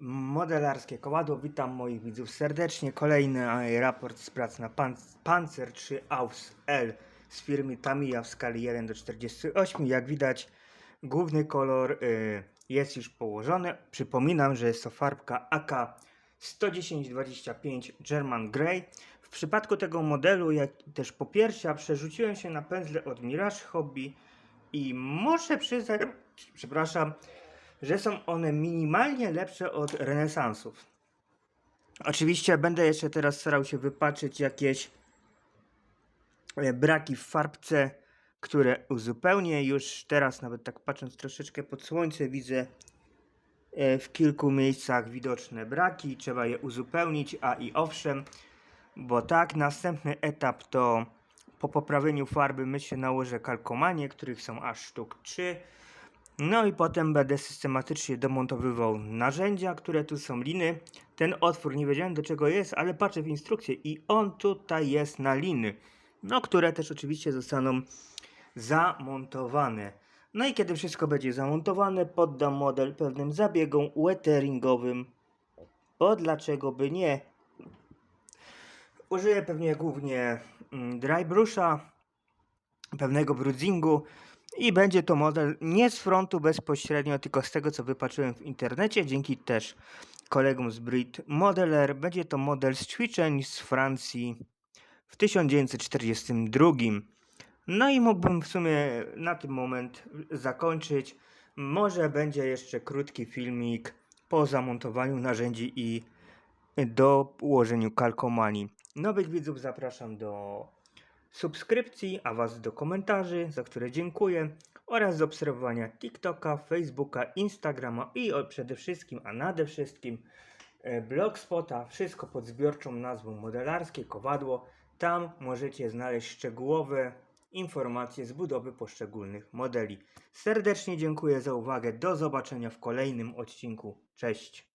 Modelarskie kowadło. Witam moich widzów serdecznie. Kolejny raport z prac na pan, Panzer 3 Aus L z firmy Tamiya w skali 1 do 48. Jak widać, główny kolor y, jest już położony. Przypominam, że jest to farbka AK 11025 German Grey. W przypadku tego modelu, jak też po pierwsze, przerzuciłem się na pędzle od Mirage Hobby i muszę przyznać, przepraszam, że są one minimalnie lepsze od renesansów. Oczywiście będę jeszcze teraz starał się wypaczyć jakieś e, braki w farbce, które uzupełnię. Już teraz, nawet tak patrząc troszeczkę pod słońce, widzę e, w kilku miejscach widoczne braki. Trzeba je uzupełnić, a i owszem, bo tak, następny etap to po poprawieniu farby myślę nałożę kalkomanie, których są aż sztuk 3. No i potem będę systematycznie demontowywał narzędzia, które tu są liny. Ten otwór nie wiedziałem do czego jest, ale patrzę w instrukcję i on tutaj jest na liny. No, które też oczywiście zostaną zamontowane. No i kiedy wszystko będzie zamontowane, poddam model pewnym zabiegom weatheringowym. Bo dlaczego by nie? Użyję pewnie głównie mm, dry brusha, pewnego bruisingu i będzie to model nie z frontu bezpośrednio, tylko z tego co wypatrzyłem w internecie, dzięki też kolegom z Brit Modeler. Będzie to model z ćwiczeń z Francji w 1942. No i mógłbym w sumie na tym moment zakończyć. Może będzie jeszcze krótki filmik po zamontowaniu narzędzi i do ułożeniu kalkomanii. Nowych widzów zapraszam do subskrypcji, a Was do komentarzy, za które dziękuję, oraz do obserwowania TikToka, Facebooka, Instagrama i przede wszystkim, a nade wszystkim e, Blogspota. Wszystko pod zbiorczą nazwą Modelarskie Kowadło. Tam możecie znaleźć szczegółowe informacje z budowy poszczególnych modeli. Serdecznie dziękuję za uwagę. Do zobaczenia w kolejnym odcinku. Cześć.